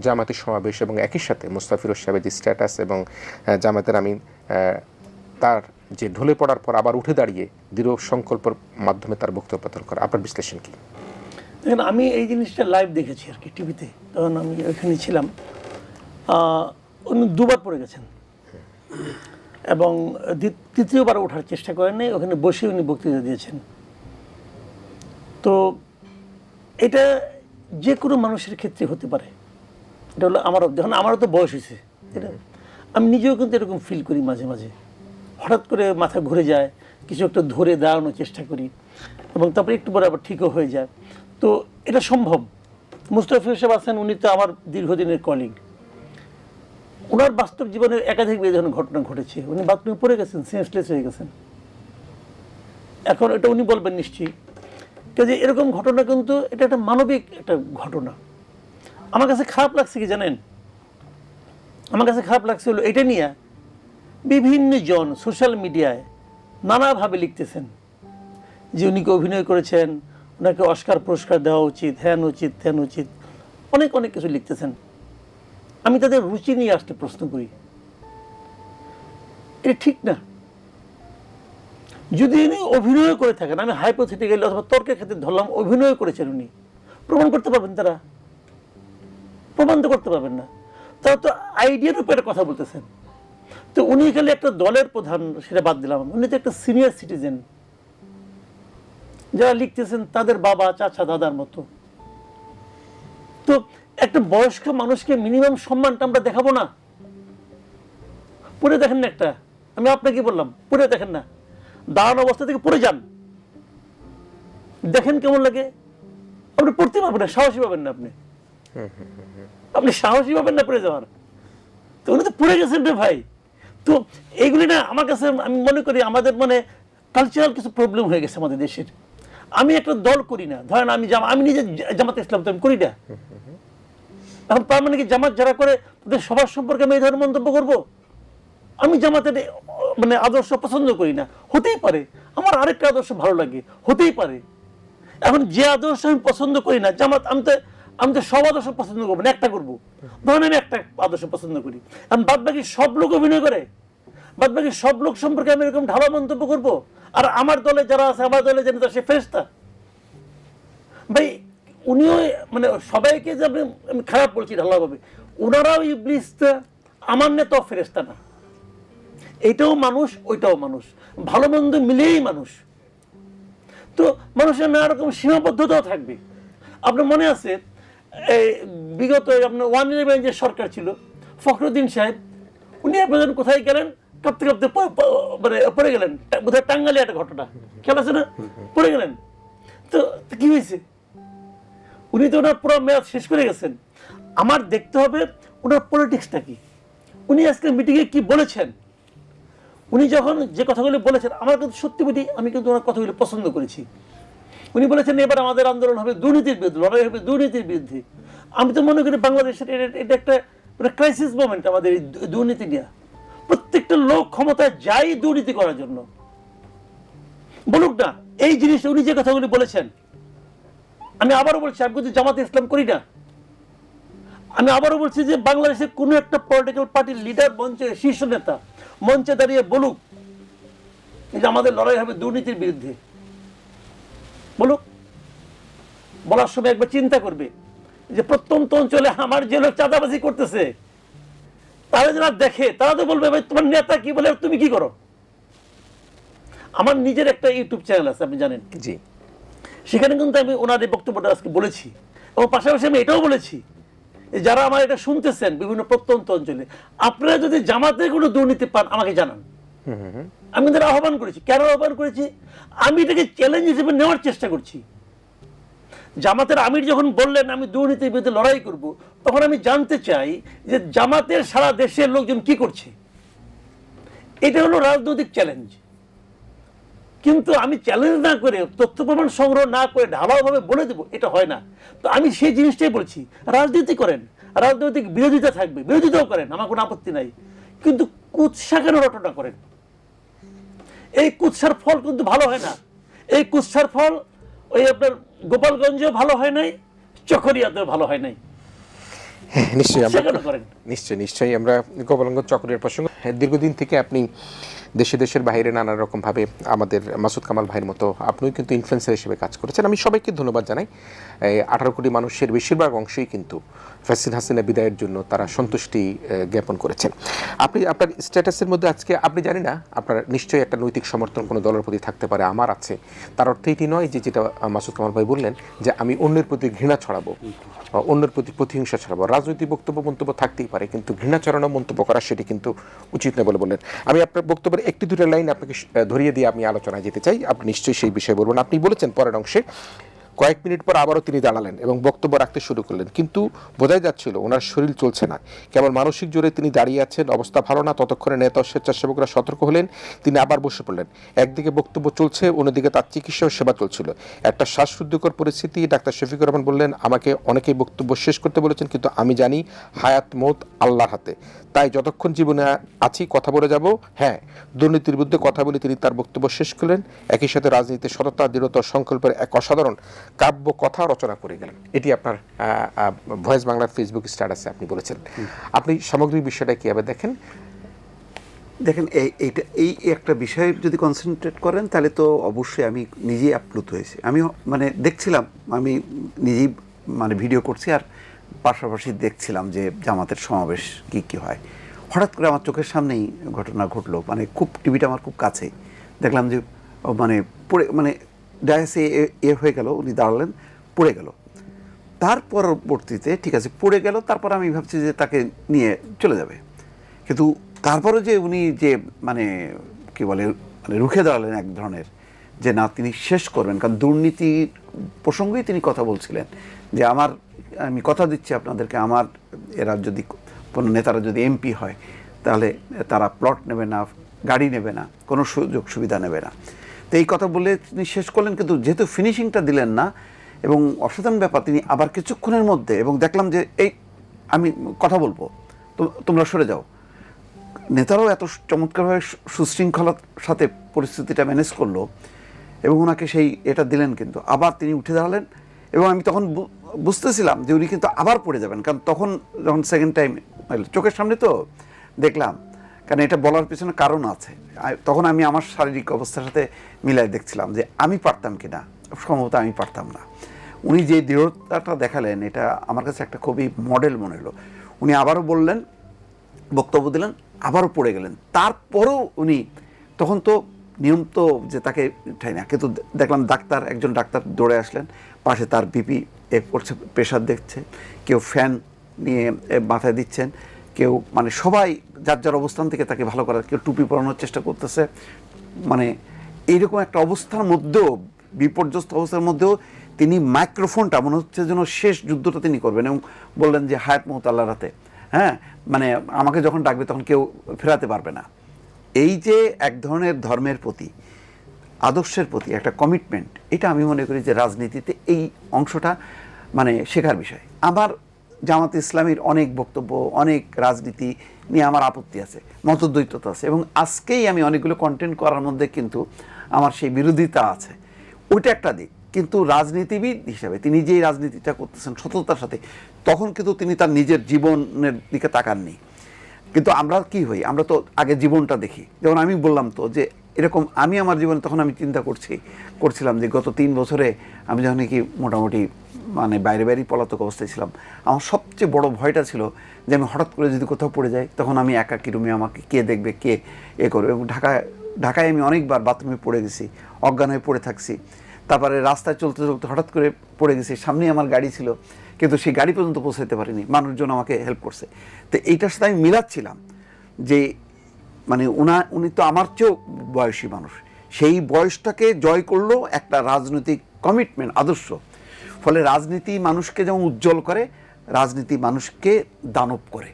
জামাতের সমাবেশ এবং একই সাথে মুস্তাফির সাহেবের যে স্ট্যাটাস এবং জামাতের আহ, তার যে ঢলে পড়ার পর আবার উঠে দাঁড়িয়ে দৃঢ় সংকল্পের মাধ্যমে তার বক্তব্য প্রদান করা। আপনার বিশ্লেষণ কি? দেখেন আমি এই জিনিসটা লাইভ দেখেছি আর কি টিভিতে তখন আমি ওইখানে ছিলাম। উনি দুবার পড়ে গেছেন। এবং তৃতীয়বার ওঠার চেষ্টা করেন নাই ওখানে বসে উনি বক্তৃতা দিয়েছেন। তো এটা যে কোনো মানুষের ক্ষেত্রে হতে পারে। এটা হলো আমারও যখন আমারও তো বয়স হয়েছে এটা আমি নিজেও কিন্তু এরকম ফিল করি মাঝে মাঝে। হঠাৎ করে মাথা ঘুরে যায় কিছু একটা ধরে দাঁড়ানোর চেষ্টা করি এবং তারপরে একটু পরে আবার ঠিকও হয়ে যায়। তো এটা সম্ভব। মুস্তাফিজ সাহেব আছেন উনি তো আমার দীর্ঘদিনের কলিগ ওনার বাস্তব জীবনের একাধিক ধরনের ঘটনা ঘটেছে। উনি বাথরুমে পড়ে গেছেন সেন্সলেস হয়ে গেছেন। এখন এটা উনি বলবেন নিশ্চয়ই। কাজে এরকম ঘটনা কিন্তু এটা একটা মানবিক একটা ঘটনা। আমার কাছে খারাপ লাগছে কি জানেন? আমার কাছে খারাপ লাগছে হলো এটা নিয়ে বিভিন্ন জন সোশ্যাল মিডিয়ায় নানাভাবে লিখতেছেন যে উনি কি অভিনয় করেছেন, ওনাকে অস্কার পুরস্কার দেওয়া উচিত হ্যান উচিত ত্যান উচিত অনেক অনেক কিছু লিখতেছেন। আমি তাদের রুচি নিয়ে আসতে প্রশ্ন করি। এটা ঠিক না। যদি উনি অভিনয় করে থাকেন, আমি হাইপোথেটিক্যালি অথবা তর্কের ক্ষেত্রে ধরলাম অভিনয় করেছেন উনি, প্রমাণ করতে পারবেন তারা। প্রমাণ করতে পারবেন না। তারা তো আইডিয়ার উপরে কথা বলতেছেন। তো উনি খালি একটা দলের প্রধান, সেটা বাদ দিলাম উনি তো একটা সিনিয়র সিটিজেন যারা লিখতেছেন তাদের বাবা, চাচা, দাদার মতো। তো একটা বয়স্ক মানুষকে মিনিমাম সম্মানটা আমরা দেখাবো না। পড়ে দেখেন না একটা। আমি আপনাকে বললাম, পড়ে দেখেন না। দাঁড়ানো অবস্থা থেকে পড়ে যান। দেখেন কেমন লাগে। আপনি পড়তে পারবেন না, সাহসী পাবেন না আপনি। আপনি সাহসী পাবেন না পড়ে যাওয়ার তো উনি তো পড়ে গেছেন রে ভাই। তো এইগুলি না আমার কাছে আমি মনে করি আমাদের মানে কালচারাল কিছু প্রবলেম হয়ে গেছে আমাদের দেশের। আমি একটা দল করি না। ধরেন আমি আমি নিজে জামাত ইসলাম তো আমি করি না। এখন তার মানে কি জামাত যারা করে তাদের সবার সম্পর্কে আমি এই ধরনের মন্তব্য করব? আমি জামাতের মানে আদর্শ পছন্দ করি না। হতেই পারে। আমার আরেকটা আদর্শ ভালো লাগে। হতেই পারে। এখন যে আদর্শ আমি পছন্দ করি না, জামাত আমি তো আমি তো সব আদর্শ পছন্দ করব না, একটা করব। ধরেন আমি একটা আদর্শ পছন্দ করি। এখন বাদ বাকি সব লোক অভিনয় করে। বাদ বাকি সব লোক সম্পর্কে আমি এরকম ঢালা মন্তব্য করব। আর আমার দলে যারা আছে, আমার দলে যেন সে ফেরেস্তা ভাই, উনিও মানে সবাইকে যে আমি আমি খারাপ বলছি ঢালাভাবে। ওনারাও ইবলিসটা, আমার নেতাও ফেরেস্তা না। এইটাও মানুষ, ওইটাও মানুষ। ভালো মন্দ মিলেই মানুষ। তো মানুষের নানা রকম সীমাবদ্ধতাও থাকবে। আপনার মনে আছে এই বিগত আপনার ওয়ান ইলেভেন যে সরকার ছিল, ফখরুদ্দিন সাহেব, উনি একজন কোথায় গেলেন, কাঁপতে কাঁপতে মানে পড়ে গেলেন। বোধহয় টাঙ্গালি একটা ঘটনা। খেয়াল আছে না? পড়ে গেলেন। তো কি হয়েছে? উনি তো ওনার পুরো মেয়াদ শেষ করে গেছেন। আমার দেখতে হবে ওনার পলিটিক্সটা কি। উনি আজকে মিটিংয়ে কি বলেছেন? উনি যখন যে কথাগুলি বলেছেন, আমার কিন্তু সত্যি বলি আমি কিন্তু ওনার কথাগুলি পছন্দ করেছি। উনি বলেছেন, এবার আমাদের আন্দোলন হবে দুর্নীতির বিরুদ্ধে, লড়াই হবে দুর্নীতির বিরুদ্ধে। আমি তো মনে করি বাংলাদেশের এটা- একটা মানে ক্রাইসিস মোমেন্ট আমাদের এই দুর্নীতি নিয়ে। প্রত্যেকটা লোক ক্ষমতায় যাই দুর্নীতি করার জন্য। বলুক না, এই জিনিসটা উনি যে কথাগুলি বলেছেন, আমি আবারও বলছি, আমি কিন্তু জামাতে ইসলাম করি না। আমি আবারও বলছি যে বাংলাদেশের কোনো একটা পলিটিক্যাল পার্টির লিডার মঞ্চে, শীর্ষ নেতা, মঞ্চে দাঁড়িয়ে বলুক যে আমাদের লড়াই হবে দুর্নীতির বিরুদ্ধে। বলুক। বলার সময় একবার চিন্তা করবে যে প্রত্যন্ত অঞ্চলে আমার যে লোক চাঁদাবাজি করতেছে। তারা যারা দেখে তারা তো বলবে ভাই তোমার নেতা কি বলে? তুমি কি করো? আমার নিজের একটা ইউটিউব চ্যানেল আছে আপনি জানেন। জি। সেখানে কিন্তু আমি ওনার এই বক্তব্যটা আজকে বলেছি। এবং পাশাপাশি আমি এটাও বলেছি যারা আমার এটা শুনতেছেন বিভিন্ন প্রত্যন্ত অঞ্চলে আপনারা যদি জামাতে কোনো দুর্নীতি পান আমাকে জানান। আমি তাদের আহ্বান করেছি। কেন আহ্বান করেছি? আমি এটাকে চ্যালেঞ্জ হিসেবে নেওয়ার চেষ্টা করছি। জামাতের আমির যখন বললেন, আমি দুর্নীতির বিরুদ্ধে লড়াই করব, তখন আমি জানতে চাই যে জামাতের সারা দেশের লোকজন কি করছে। এটা হলো রাজনৈতিক চ্যালেঞ্জ কিন্তু আমি চ্যালেঞ্জ না করে, তথ্য প্রমাণ সংগ্রহ না করে ঢালাওভাবে বলে দেবো, এটা হয় না। তো আমি সেই জিনিসটাই বলছি, রাজনীতি করেন। রাজনৈতিক বিরোধিতা থাকবে। বিরোধিতাও করেন, আমার কোনো আপত্তি নাই। কিন্তু কুৎসা কেন রটনা করেন? এই কুৎসার ফল কিন্তু ভালো হয় না। এই কুৎসার ফল ওই আপনার গোপালগঞ্জেও ভালো হয় নাই, চকরিয়াতেও ভালো হয় নাই। হ্যাঁ, নিশ্চয়ই আমরা নিশ্চয়ই নিশ্চয়ই আমরা গোপালঙ্গ চক্রের প্রসঙ্গ। হ্যাঁ, দীর্ঘদিন থেকে আপনি দেশে দেশের বাইরে নানা রকম ভাবে আমাদের মাসুদ কামাল ভাইয়ের মতো আপনিও কিন্তু ইনফ্লুয়েন্সার হিসেবে কাজ করেছেন। আমি সবাইকে ধন্যবাদ জানাই। আঠারো কোটি মানুষের বেশিরভাগ অংশই কিন্তু ফ্যাসিন হাসিনা বিদায়ের জন্য তারা সন্তুষ্টি জ্ঞাপন করেছেন। আপনি আপনার স্ট্যাটাসের মধ্যে আজকে আপনি জানি না আপনার নিশ্চয়ই একটা নৈতিক সমর্থন কোনো দলের প্রতি থাকতে পারে আমার আছে। তার অর্থ এটি নয় যে যেটা মাসুদ কামাল ভাই বললেন যে আমি অন্যের প্রতি ঘৃণা ছড়াবো অন্যের প্রতি প্রতিহিংসা ছড়াবো। রাজনৈতিক বক্তব্য, মন্তব্য থাকতেই পারে, কিন্তু ঘৃণাচরণ মন্তব্য করা সেটি কিন্তু উচিত নয় বলে বললেন। আমি আপনার বক্তব্যের একটি দুটো লাইন আপনাকে ধরিয়ে দিয়ে আমি আলোচনায় যেতে চাই। আপনি নিশ্চয়ই সেই বিষয়ে বলবেন। আপনি বলেছেন পরের অংশে কয়েক মিনিট পর আবারও তিনি দাঁড়ালেন এবং বক্তব্য রাখতে শুরু করলেন। কিন্তু বোঝাই যাচ্ছিল, ওনার শরীর চলছে না। কেবল মানসিক জোরে তিনি দাঁড়িয়ে আছেন, অবস্থা ভালো না। ততক্ষণে নেতা ও স্বেচ্ছাসেবকরা সতর্ক হলেন, তিনি আবার বসে পড়লেন। একদিকে বক্তব্য চলছে, অন্যদিকে তার চিকিৎসা ও সেবা চলছিল। একটা শ্বাসরুদ্ধকর পরিস্থিতি, ডাক্তার শফিকুর রহমান বললেন, আমাকে অনেকেই বক্তব্য শেষ করতে বলেছেন, কিন্তু আমি জানি হায়াত মত আল্লাহর হাতে। তাই যতক্ষণ জীবনে আছি, কথা বলে যাব। হ্যাঁ দুর্নীতির বিরুদ্ধে কথা বলে তিনি তার বক্তব্য শেষ করলেন। একই সাথে রাজনীতিতে সততা, দৃঢ়তা সংকল্পের এক অসাধারণ কাব্য কথা রচনা করে গেলেন। এটি আপনার ভয়েস বাংলার ফেসবুক স্ট্যাটাসে আপনি বলেছেন। আপনি সামগ্রিক বিষয়টা কীভাবে দেখেন? দেখেন, এই, এইটা, এই একটা বিষয়ে যদি কনসেন্ট্রেট করেন, তাহলে তো অবশ্যই আমি নিজেই আপ্লুত হয়েছি। আমি মানে দেখছিলাম, আমি নিজেই মানে ভিডিও করছি আর পাশাপাশি দেখছিলাম যে জামাতের সমাবেশ কি কি হয়। হঠাৎ করে আমার চোখের সামনেই ঘটনা ঘটলো। মানে খুব, টিভিটা আমার খুব কাছেই। দেখলাম যে মানে পড়ে মানে ডায়াসে এ হয়ে গেল, উনি দাঁড়ালেন, পড়ে গেল। তার পরবর্তীতে, ঠিক আছে, পড়ে গেল, তারপর আমি ভাবছি যে তাকে নিয়ে চলে যাবে। কিন্তু তারপরে যে উনি যে মানে কি বলে মানে রুখে দাঁড়ালেন এক ধরনের, যে না, তিনি শেষ করবেন, কারণ দুর্নীতির প্রসঙ্গেই তিনি কথা বলছিলেন, যে আমার, আমি কথা দিচ্ছি আপনাদেরকে, আমার এরা যদি, কোনো নেতারা যদি এমপি হয়, তাহলে তারা প্লট নেবে না, গাড়ি নেবে না, কোনো সুযোগ সুবিধা নেবে না। তো এই কথা বলে তিনি শেষ করলেন, কিন্তু যেহেতু ফিনিশিংটা দিলেন না, এবং অসাধারণ ব্যাপার, তিনি আবার কিছুক্ষণের মধ্যে, এবং দেখলাম যে এই, আমি কথা বলব তোমরা সরে যাও। নেতারাও এত চমৎকারভাবে সুশৃঙ্খলার সাথে পরিস্থিতিটা ম্যানেজ করল, এবং ওনাকে সেই এটা দিলেন কিন্তু। আবার তিনি উঠে দাঁড়ালেন, এবং আমি তখন বুঝতেছিলাম যে উনি কিন্তু আবার পড়ে যাবেন, কারণ তখন যখন সেকেন্ড টাইম চোখের সামনে তো দেখলাম কারণ এটা বলার পিছনে কারণ আছে। তখন আমি আমার শারীরিক অবস্থার সাথে মিলাই দেখছিলাম যে আমি পারতাম কি না সম্ভবত আমি পারতাম না। উনি যে দৃঢ়তাটা দেখালেন, এটা আমার কাছে একটা খুবই মডেল মনে হলো। উনি আবারও বললেন, বক্তব্য দিলেন, আবারও পড়ে গেলেন। তারপরও উনি তখন তো নিয়ম তো যে তাকে ঠাই না। কিন্তু দেখলাম ডাক্তার, একজন ডাক্তার দৌড়ে আসলেন। পাশে তার বিপি এ করছে প্রেশার দেখছে। কেউ ফ্যান নিয়ে মাথায় দিচ্ছেন। কেউ মানে সবাই যার যার অবস্থান থেকে তাকে ভালো করার, কেউ টুপি পরানোর চেষ্টা করতেছে। মানে এইরকম একটা অবস্থার মধ্যেও, বিপর্যস্ত অবস্থার মধ্যেও তিনি মাইক্রোফোনটা, মনে হচ্ছে যেন শেষ যুদ্ধটা তিনি করবেন এবং বললেন যে, হায়াত মহত আল্লাহ রাতে হ্যাঁ? মানে আমাকে যখন ডাকবে তখন কেউ ফেরাতে পারবে না। এই যে এক ধরনের ধর্মের প্রতি, আদর্শের প্রতি একটা কমিটমেন্ট এটা আমি মনে করি যে রাজনীতিতে এই অংশটা মানে শেখার বিষয়। আমার জামাত ইসলামীর অনেক বক্তব্য, অনেক রাজনীতি নিয়ে আমার আপত্তি আছে, মতদ্বৈততা আছে এবং আজকেই আমি অনেকগুলো কন্টেন্ট করার মধ্যে কিন্তু আমার সেই বিরোধিতা আছে। ওইটা একটা দিক, কিন্তু রাজনীতিবিদ হিসাবে তিনি যেই রাজনীতিটা করতেছেন সততার সাথে, তখন কিন্তু তিনি তার নিজের জীবনের দিকে তাকাননি। কিন্তু আমরা কি হই? আমরা তো আগে জীবনটা দেখি। যেমন আমি বললাম তো যে এরকম আমি আমার জীবনে তখন আমি চিন্তা করছি, করছিলাম যে গত তিন বছরে আমি যখন কি মোটামুটি মানে বাইরে বাইরেই পলাতক অবস্থায় ছিলাম। আমার সবচেয়ে বড় ভয়টা ছিল যে আমি হঠাৎ করে যদি কোথাও পড়ে যাই, তখন আমি একাকি রুমে আমাকে কে দেখবে, কে এ করবে? এবং ঢাকায় ঢাকায় আমি অনেকবার বাথরুমে পড়ে গেছি, অজ্ঞান হয়ে পড়ে থাকছি। তারপরে রাস্তায় চলতে চলতে হঠাৎ করে পড়ে গেছি, সামনেই আমার গাড়ি ছিল, কিন্তু সেই গাড়ি পর্যন্ত পৌঁছাতে পারিনি, মানুষজন আমাকে হেল্প করছে। তো এইটার সাথে আমি মিলাচ্ছিলাম যে মানে উনা, উনি তো আমার চেয়েও বয়সী মানুষ, সেই বয়সটাকে জয় করল একটা রাজনৈতিক কমিটমেন্ট আদর্শ। ফলে রাজনীতি মানুষকে যেমন উজ্জ্বল করে রাজনীতি মানুষকে দানব করে।